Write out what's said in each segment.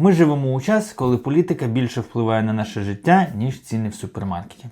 Ми живемо у час, коли політика більше впливає на наше життя, ніж ціни в супермаркеті.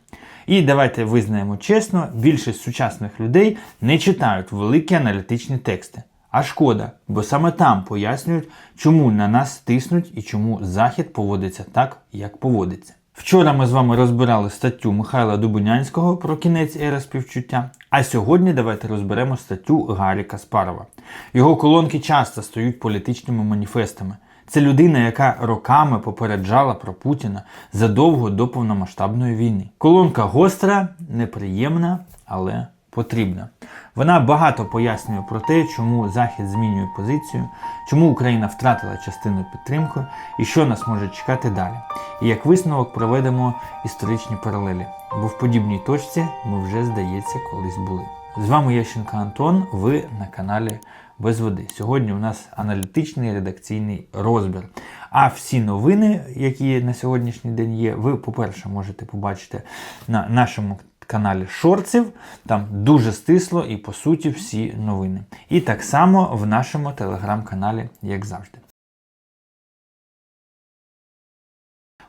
І давайте визнаємо чесно, більшість сучасних людей не читають великі аналітичні тексти. А шкода, бо саме там пояснюють, чому на нас тиснуть і чому Захід поводиться так, як поводиться. Вчора ми з вами розбирали статтю Михайла Дубунянського про кінець ери співчуття. А сьогодні давайте розберемо статтю Гарі Каспарова. Його колонки часто стають політичними маніфестами. Це людина, яка роками попереджала про Путіна задовго до повномасштабної війни. Колонка гостра, неприємна, але потрібна. Вона багато пояснює про те, чому Захід змінює позицію, чому Україна втратила частину підтримки і що нас може чекати далі. І як висновок проведемо історичні паралелі, бо в подібній точці ми вже, здається, колись були. З вами Ященко Антон, ви на каналі Без води. Сьогодні у нас аналітичний редакційний розбір. А всі новини, які на сьогоднішній день є, ви, по-перше, можете побачити на нашому каналі Шорців. Там дуже стисло і по суті всі новини. І так само в нашому телеграм-каналі, як завжди.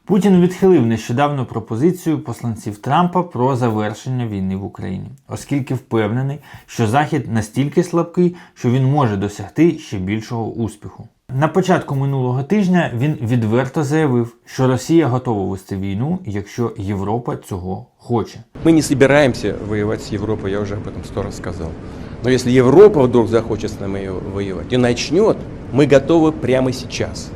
Путін відхилив нещодавну пропозицію посланців Трампа про завершення війни в Україні, оскільки впевнений, що Захід настільки слабкий, що він може досягти ще більшого успіху. На початку минулого тижня він відверто заявив, що Росія готова вести війну, якщо Європа цього хоче. Мы не собираемся воевать с Европой, я уже об этом сто раз сказал. Но если Европа вдруг захочет с нами воевать и начнет, мы готовы прямо сейчас.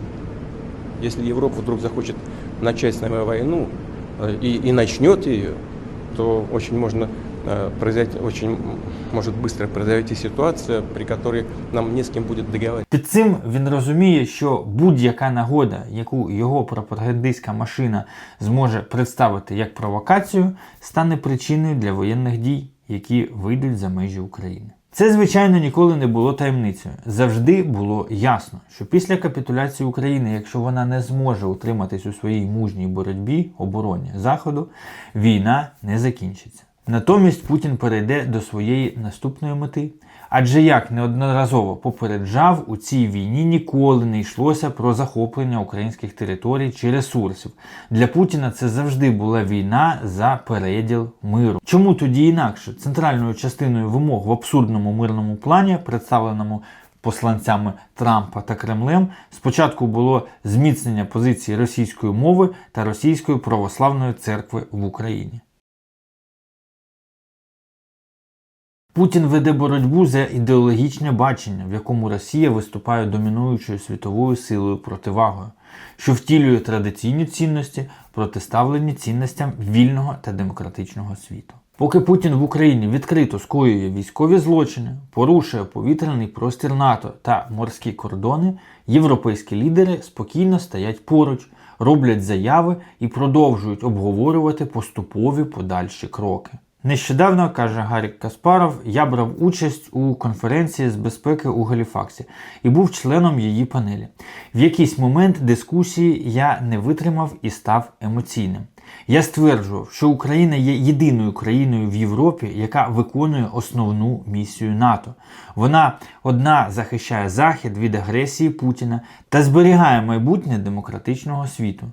Если Европа вдруг захочет начать с нами войну э, и, и начнет ее, то очень можно э, произойти, очень м, может быстро произойти ситуация, при которой нам не с кем будет договариваться. Під цим він розуміє, що будь-яка нагода, яку його пропагандистська машина зможе представити як провокацію, стане причиною для воєнних дій, які вийдуть за межі України. Це, звичайно, ніколи не було таємницею. Завжди було ясно, що після капітуляції України, якщо вона не зможе утриматись у своїй мужній боротьбі обороні Заходу, війна не закінчиться. Натомість Путін перейде до своєї наступної мети. Адже як неодноразово попереджав, у цій війні ніколи не йшлося про захоплення українських територій чи ресурсів. Для Путіна це завжди була війна за переділ миру. Чому тоді інакше? Центральною частиною вимог в абсурдному мирному плані, представленому посланцями Трампа та Кремлем, спочатку було зміцнення позиції російської мови та російської православної церкви в Україні. Путін веде боротьбу за ідеологічне бачення, в якому Росія виступає домінуючою світовою силою противагою, що втілює традиційні цінності, протиставлені цінностям вільного та демократичного світу. Поки Путін в Україні відкрито скоює військові злочини, порушує повітряний простір НАТО та морські кордони, європейські лідери спокійно стоять поруч, роблять заяви і продовжують обговорювати поступові подальші кроки. Нещодавно, каже Гарік Каспаров, я брав участь у конференції з безпеки у Галіфаксі і був членом її панелі. В якийсь момент дискусії я не витримав і став емоційним. Я стверджував, що Україна є єдиною країною в Європі, яка виконує основну місію НАТО. Вона одна захищає Захід від агресії Путіна та зберігає майбутнє демократичного світу.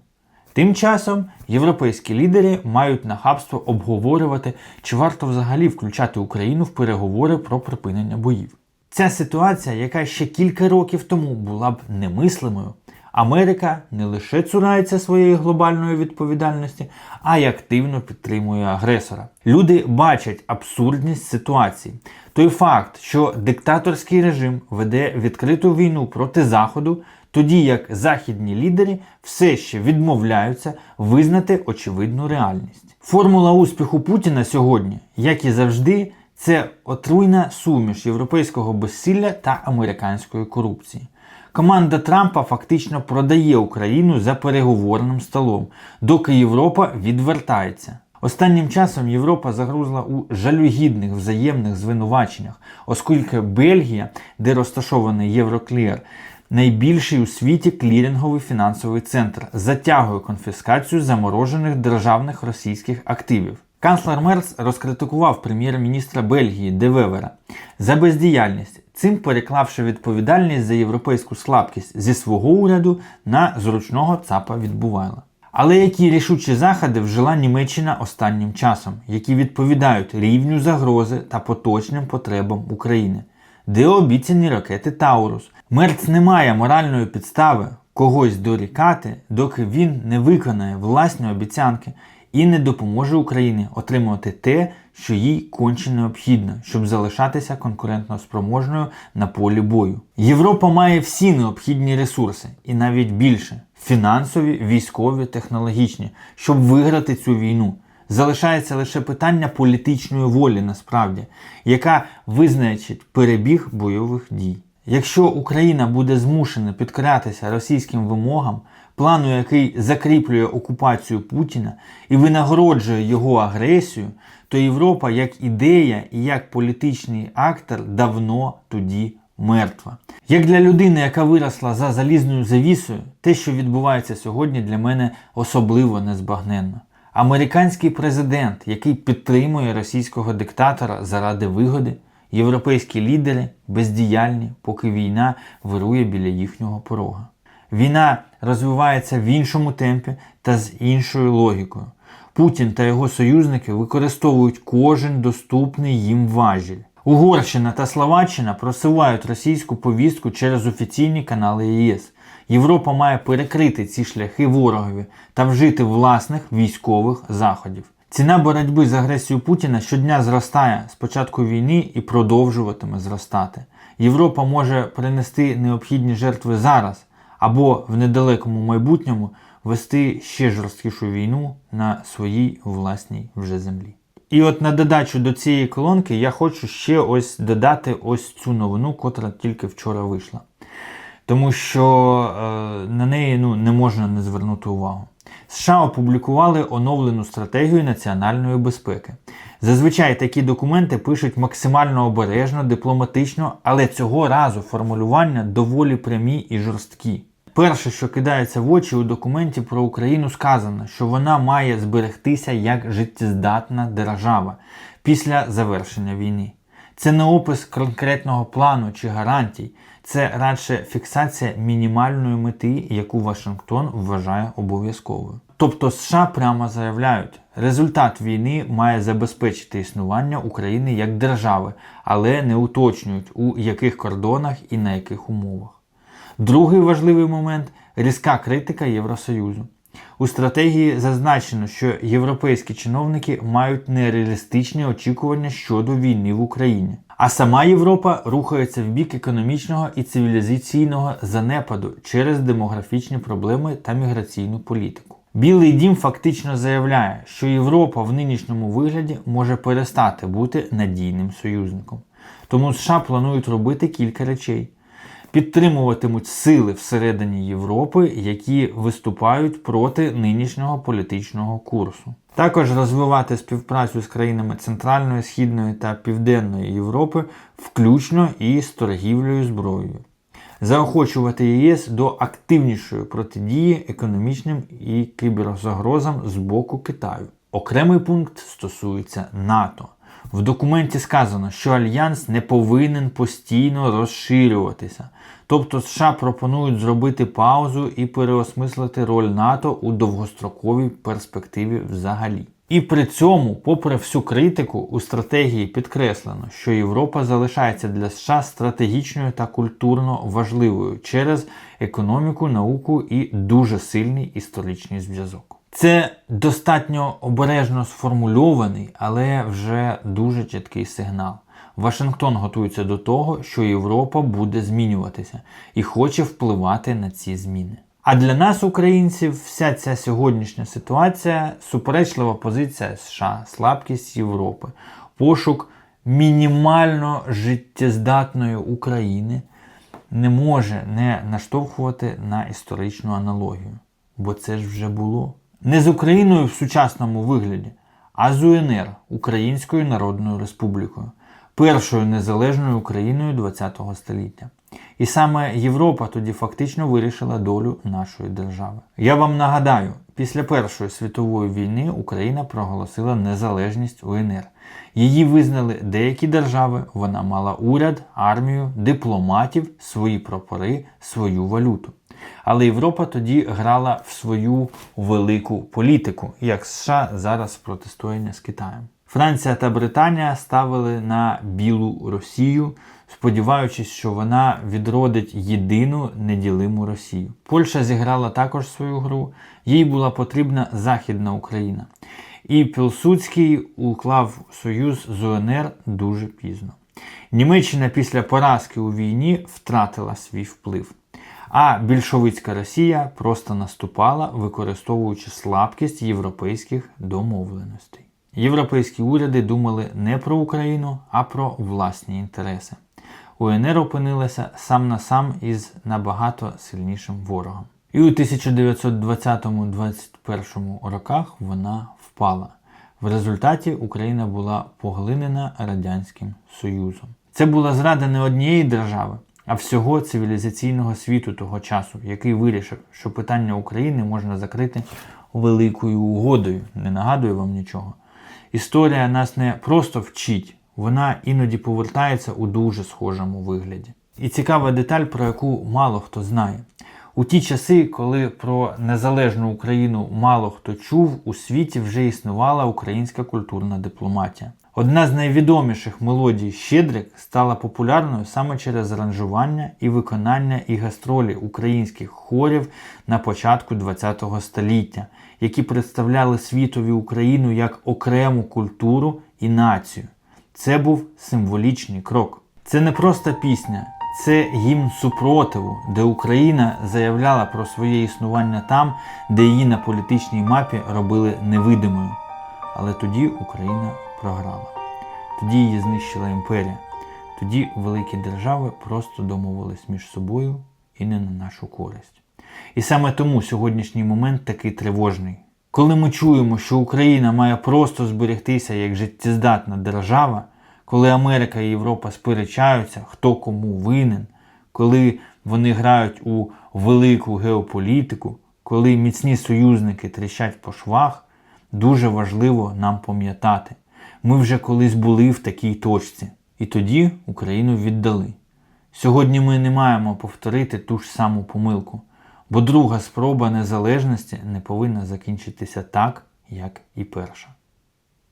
Тим часом європейські лідери мають нахабство обговорювати, чи варто взагалі включати Україну в переговори про припинення боїв. Ця ситуація, яка ще кілька років тому була б немислимою, Америка не лише цурається своєї глобальної відповідальності, а й активно підтримує агресора. Люди бачать абсурдність ситуації. Той факт, що диктаторський режим веде відкриту війну проти Заходу, тоді як західні лідери все ще відмовляються визнати очевидну реальність. Формула успіху Путіна сьогодні, як і завжди, це отруйна суміш європейського безсилля та американської корупції. Команда Трампа фактично продає Україну за переговорним столом, доки Європа відвертається. Останнім часом Європа загрузла у жалюгідних взаємних звинуваченнях, оскільки Бельгія, де розташований Євроклір, найбільший у світі кліринговий фінансовий центр, затягує конфіскацію заморожених державних російських активів. Канцлер Мерц розкритикував прем'єр-міністра Бельгії Девевера за бездіяльність, цим переклавши відповідальність за європейську слабкість зі свого уряду на зручного цапа відбувайла. Але які рішучі заходи вжила Німеччина останнім часом, які відповідають рівню загрози та поточним потребам України? Де обіцяні ракети Таурус? Мерц не має моральної підстави когось дорікати, доки він не виконає власні обіцянки і не допоможе Україні отримувати те, що їй конче необхідно, щоб залишатися конкурентно спроможною на полі бою. Європа має всі необхідні ресурси, і навіть більше фінансові, військові, технологічні, щоб виграти цю війну. Залишається лише питання політичної волі, насправді, яка визначить перебіг бойових дій. Якщо Україна буде змушена підкорятися російським вимогам, плану, який закріплює окупацію Путіна і винагороджує його агресію, то Європа як ідея і як політичний актор давно тоді мертва. Як для людини, яка виросла за залізною завісою, те, що відбувається сьогодні, для мене особливо незбагненно. Американський президент, який підтримує російського диктатора заради вигоди, європейські лідери бездіяльні, поки війна вирує біля їхнього порога. Війна розвивається в іншому темпі та з іншою логікою. Путін та його союзники використовують кожен доступний їм важіль. Угорщина та Словаччина просувають російську повістку через офіційні канали ЄС. Європа має перекрити ці шляхи ворогові та вжити власних військових заходів. Ціна боротьби з агресією Путіна щодня зростає з початку війни і продовжуватиме зростати. Європа може принести необхідні жертви зараз або в недалекому майбутньому вести ще жорсткішу війну на своїй власній вже землі. І от на додачу до цієї колонки я хочу ще ось додати ось цю новину, котра тільки вчора вийшла. Тому що е, на неї ну, не можна не звернути увагу. США опублікували оновлену стратегію національної безпеки. Зазвичай такі документи пишуть максимально обережно, дипломатично, але цього разу формулювання доволі прямі і жорсткі. Перше, що кидається в очі у документі про Україну, сказано, що вона має зберегтися як життєздатна держава після завершення війни. Це не опис конкретного плану чи гарантій, це радше фіксація мінімальної мети, яку Вашингтон вважає обов'язковою. Тобто США прямо заявляють, результат війни має забезпечити існування України як держави, але не уточнюють, у яких кордонах і на яких умовах. Другий важливий момент різка критика Євросоюзу. У стратегії зазначено, що європейські чиновники мають нереалістичні очікування щодо війни в Україні. А сама Європа рухається в бік економічного і цивілізаційного занепаду через демографічні проблеми та міграційну політику. Білий дім фактично заявляє, що Європа в нинішньому вигляді може перестати бути надійним союзником. Тому США планують робити кілька речей підтримуватимуть сили всередині Європи, які виступають проти нинішнього політичного курсу. Також розвивати співпрацю з країнами Центральної, Східної та Південної Європи, включно і з торгівлею зброєю. Заохочувати ЄС до активнішої протидії економічним і кіберзагрозам з боку Китаю. Окремий пункт стосується НАТО. В документі сказано, що альянс не повинен постійно розширюватися. Тобто США пропонують зробити паузу і переосмислити роль НАТО у довгостроковій перспективі взагалі. І при цьому, попри всю критику, у стратегії підкреслено, що Європа залишається для США стратегічною та культурно важливою через економіку, науку і дуже сильний історичний зв'язок. Це достатньо обережно сформульований, але вже дуже чіткий сигнал. Вашингтон готується до того, що Європа буде змінюватися і хоче впливати на ці зміни. А для нас, українців, вся ця сьогоднішня ситуація суперечлива позиція США, слабкість Європи, пошук мінімально життєздатної України не може не наштовхувати на історичну аналогію. Бо це ж вже було. Не з Україною в сучасному вигляді, а з УНР Українською Народною Республікою, першою незалежною Україною ХХ століття. І саме Європа тоді фактично вирішила долю нашої держави. Я вам нагадаю, після Першої світової війни Україна проголосила незалежність УНР. Її визнали деякі держави, вона мала уряд, армію, дипломатів, свої прапори, свою валюту. Але Європа тоді грала в свою велику політику, як США зараз протистояння з Китаєм. Франція та Британія ставили на білу Росію, сподіваючись, що вона відродить єдину неділиму Росію. Польща зіграла також свою гру, їй була потрібна Західна Україна. І Пілсудський уклав союз з УНР дуже пізно. Німеччина після поразки у війні втратила свій вплив. А більшовицька Росія просто наступала, використовуючи слабкість європейських домовленостей. Європейські уряди думали не про Україну, а про власні інтереси. УНР опинилася сам на сам із набагато сильнішим ворогом. І у 1920-21 роках вона впала. В результаті Україна була поглинена Радянським Союзом. Це була зрада не однієї держави, а всього цивілізаційного світу того часу, який вирішив, що питання України можна закрити великою угодою. Не нагадую вам нічого. Історія нас не просто вчить, вона іноді повертається у дуже схожому вигляді. І цікава деталь, про яку мало хто знає. У ті часи, коли про незалежну Україну мало хто чув, у світі вже існувала українська культурна дипломатія. Одна з найвідоміших мелодій Щедрик стала популярною саме через аранжування і виконання і гастролі українських хорів на початку ХХ століття, які представляли світові Україну як окрему культуру і націю. Це був символічний крок. Це не просто пісня, це гімн супротиву, де Україна заявляла про своє існування там, де її на політичній мапі робили невидимою. Але тоді Україна програла. Тоді її знищила імперія. Тоді великі держави просто домовились між собою і не на нашу користь. І саме тому сьогоднішній момент такий тривожний. Коли ми чуємо, що Україна має просто зберегтися як життєздатна держава, коли Америка і Європа сперечаються, хто кому винен, коли вони грають у велику геополітику, коли міцні союзники тріщать по швах, дуже важливо нам пам'ятати. Ми вже колись були в такій точці, і тоді Україну віддали. Сьогодні ми не маємо повторити ту ж саму помилку, бо друга спроба незалежності не повинна закінчитися так, як і перша.